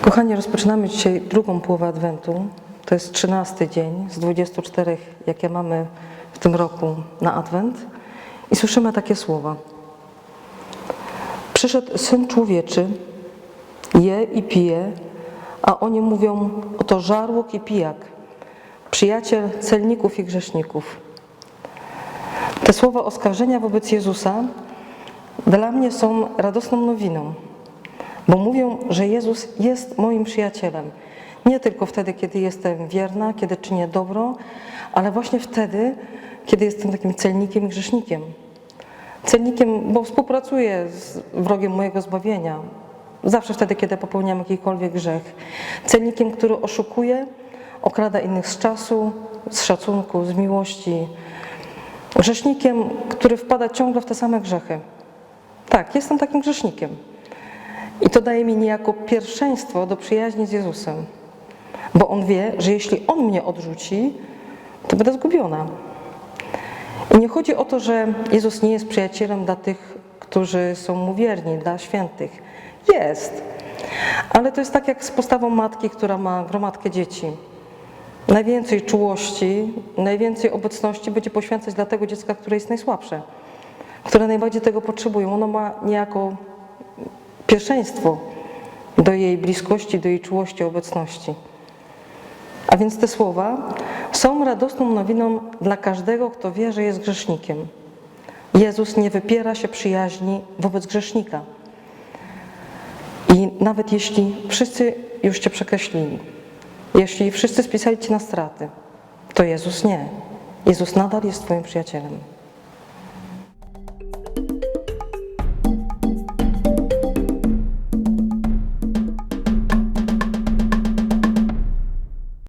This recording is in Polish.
Kochani, rozpoczynamy dzisiaj drugą połowę Adwentu. To jest trzynasty dzień z 24, jakie mamy w tym roku na Adwent. I słyszymy takie słowa. Przyszedł Syn Człowieczy, je i pije, a oni mówią, oto żarłok i pijak, przyjaciel celników i grzeszników. Te słowa oskarżenia wobec Jezusa dla mnie są radosną nowiną, bo mówią, że Jezus jest moim przyjacielem. Nie tylko wtedy, kiedy jestem wierna, kiedy czynię dobro, ale właśnie wtedy, kiedy jestem takim celnikiem grzesznikiem. Celnikiem, bo współpracuję z wrogiem mojego zbawienia. Zawsze wtedy, kiedy popełniam jakikolwiek grzech. Celnikiem, który oszukuje, okrada innych z czasu, z szacunku, z miłości. Grzesznikiem, który wpada ciągle w te same grzechy. Tak, jestem takim grzesznikiem. I to daje mi niejako pierwszeństwo do przyjaźni z Jezusem. Bo On wie, że jeśli On mnie odrzuci, to będę zgubiona. I nie chodzi o to, że Jezus nie jest przyjacielem dla tych, którzy są Mu wierni, dla świętych. Jest. Ale to jest tak jak z postawą matki, która ma gromadkę dzieci. Najwięcej czułości, najwięcej obecności będzie poświęcać dla tego dziecka, które jest najsłabsze, które najbardziej tego potrzebują. Ono ma niejako pierwszeństwo do jej bliskości, do jej czułości, obecności. A więc te słowa są radosną nowiną dla każdego, kto wie, że jest grzesznikiem. Jezus nie wypiera się przyjaźni wobec grzesznika. I nawet jeśli wszyscy już Cię przekreślili, jeśli wszyscy spisali Cię na straty, to Jezus nie. Jezus nadal jest Twoim przyjacielem.